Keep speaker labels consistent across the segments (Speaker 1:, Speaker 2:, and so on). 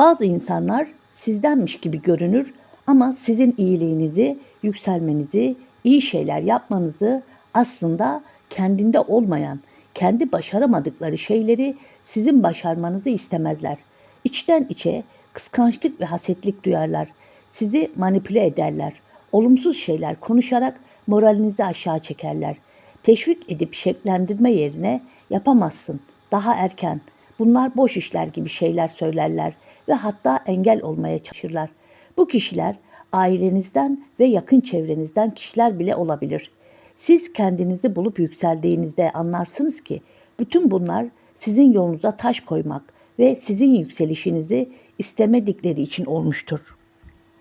Speaker 1: Bazı insanlar sizdenmiş gibi görünür ama sizin iyiliğinizi, yükselmenizi, iyi şeyler yapmanızı aslında kendinde olmayan, kendi başaramadıkları şeyleri sizin başarmanızı istemezler. İçten içe kıskançlık ve hasetlik duyarlar. Sizi manipüle ederler. Olumsuz şeyler konuşarak moralinizi aşağı çekerler. Teşvik edip şeklendirme yerine yapamazsın, daha erken, bunlar boş işler gibi şeyler söylerler ve hatta engel olmaya çalışırlar. Bu kişiler ailenizden ve yakın çevrenizden kişiler bile olabilir. Siz kendinizi bulup yükseldiğinizde anlarsınız ki bütün bunlar sizin yolunuza taş koymak ve sizin yükselişinizi istemedikleri için olmuştur.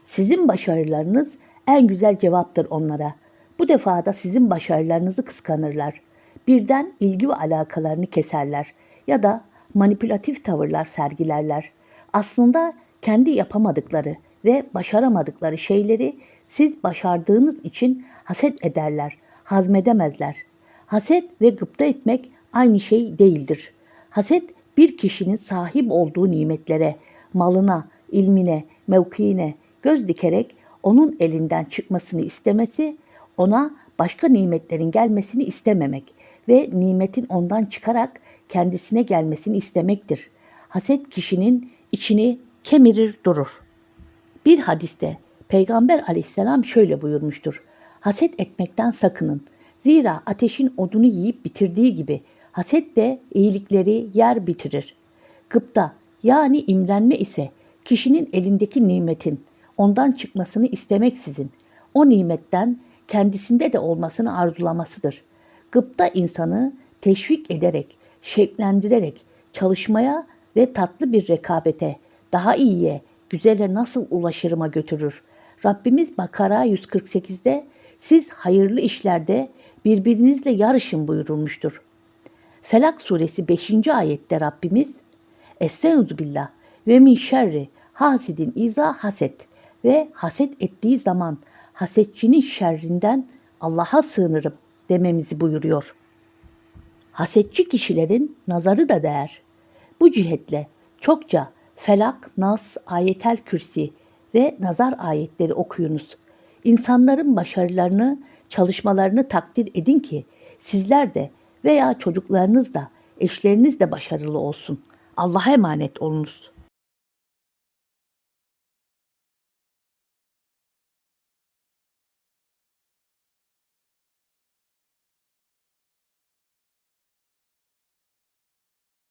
Speaker 1: Sizin başarılarınız en güzel cevaptır onlara. Bu defa da sizin başarılarınızı kıskanırlar. Birden ilgi ve alakalarını keserler ya da manipülatif tavırlar sergilerler. Aslında kendi yapamadıkları ve başaramadıkları şeyleri siz başardığınız için haset ederler, hazmedemezler. Haset ve gıpta etmek aynı şey değildir. Haset bir kişinin sahip olduğu nimetlere, malına, ilmine, mevkiine göz dikerek onun elinden çıkmasını istemesi, ona başka nimetlerin gelmesini istememek ve nimetin ondan çıkarak kendisine gelmesini istemektir. Haset kişinin içini kemirir durur. Bir hadiste Peygamber aleyhisselam şöyle buyurmuştur. Haset etmekten sakının. Zira ateşin odunu yiyip bitirdiği gibi haset de iyilikleri yer bitirir. Gıpta yani imrenme ise kişinin elindeki nimetin ondan çıkmasını istemeksizin o nimetten kendisinde de olmasını arzulamasıdır. Gıpta insanı teşvik ederek, şeklendirerek çalışmaya ve tatlı bir rekabete, daha iyiye, güzele nasıl ulaşırıma götürür. Rabbimiz Bakara 148'de siz hayırlı işlerde birbirinizle yarışın buyurulmuştur. Felak suresi 5. ayette Rabbimiz Estaizu billah ve min şerri hasidin iza haset ve haset ettiği zaman hasetçinin şerrinden Allah'a sığınırım dememizi buyuruyor. Hasetçi kişilerin nazarı da değer. Bu cihetle çokça Felak, Nas, Ayetel Kürsi ve nazar ayetleri okuyunuz. İnsanların başarılarını, çalışmalarını takdir edin ki sizler de veya çocuklarınız da, eşleriniz de başarılı olsun. Allah'a emanet olunuz.